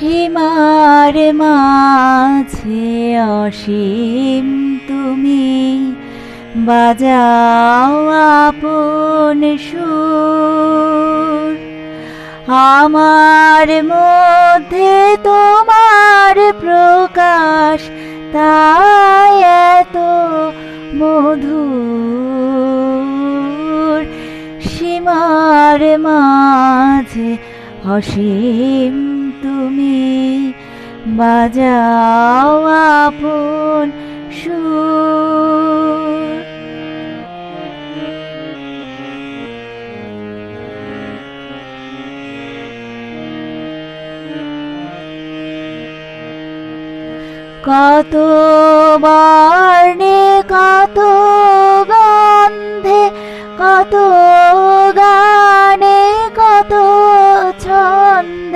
সীমার মাঝে অসীম তুমি। বাজাও আপন সুর। আমার মধ্যে তোমার প্রকাশ, তাই এত মধুর। সীমার মাঝে অসীম বাজাও আপন সুর। কত বর্ণে কত গন্ধে কত গানে কত ছন্দে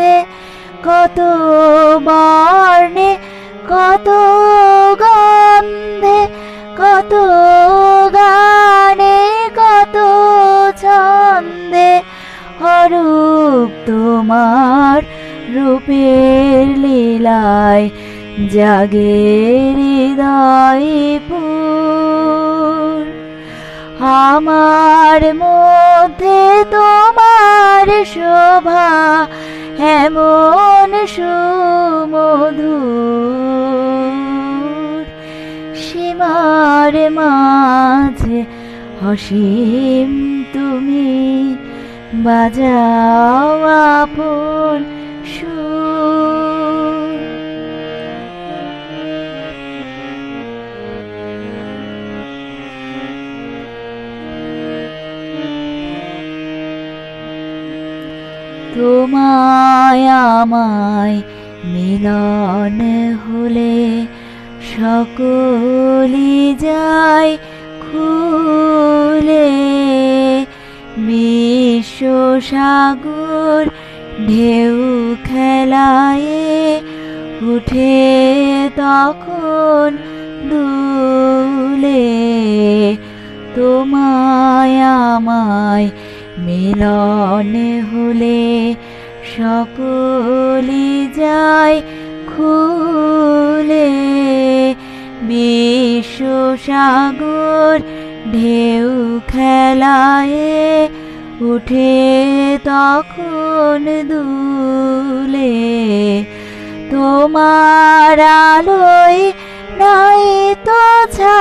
কত বর্ণে, কত গন্ধে, কত গানে, কত ছন্দে হরূপ তোমার রূপের লীলায় জাগে হৃদয় পুর। আমার মধ্যে তোমার শোভা এমন সুমধু সীমার মাঝে অসীম তুমি বাজাও আপন তোমায় আমায় মিলন হলে সকলি যায় খুলে। বিশ্ব সাগর ঢেউ খেলায় উঠে তখন দুলে। তোমায় আমায় মিলন হলে সকলি যায় খুলে। বিশ্ব সাগর ঢেউ খেলায় উঠে তখন দুলে। তোমার আলোয় নাই তো ছায়া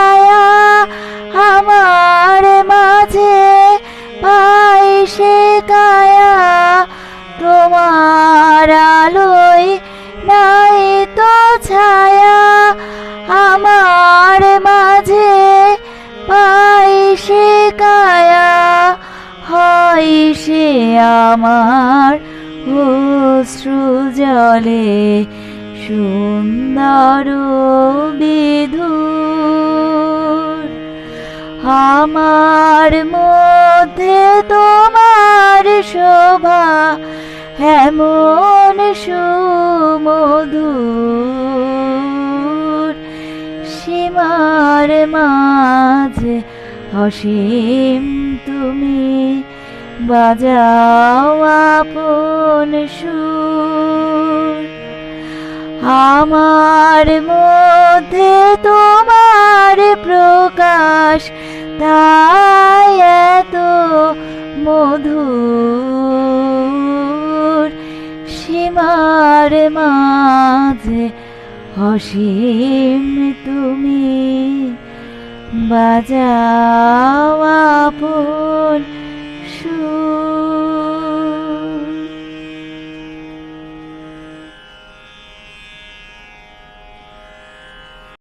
তোমার আলোয় নাই তো ছায়া, আমার মাঝে পাই সে কায়া, হয় সে আমার অশ্রু জলে সুন্দর বিধুর। আমার মধ্যে তোমার শোভা এমন সুমধুর সীমার মাঝে অসীম তুমি বাজাও আপন সুর। আমার মধ্যে তোমার প্রকাশ, তাই এত মধুর মাঝে অসীম তুমি বাজাও আপন সুর।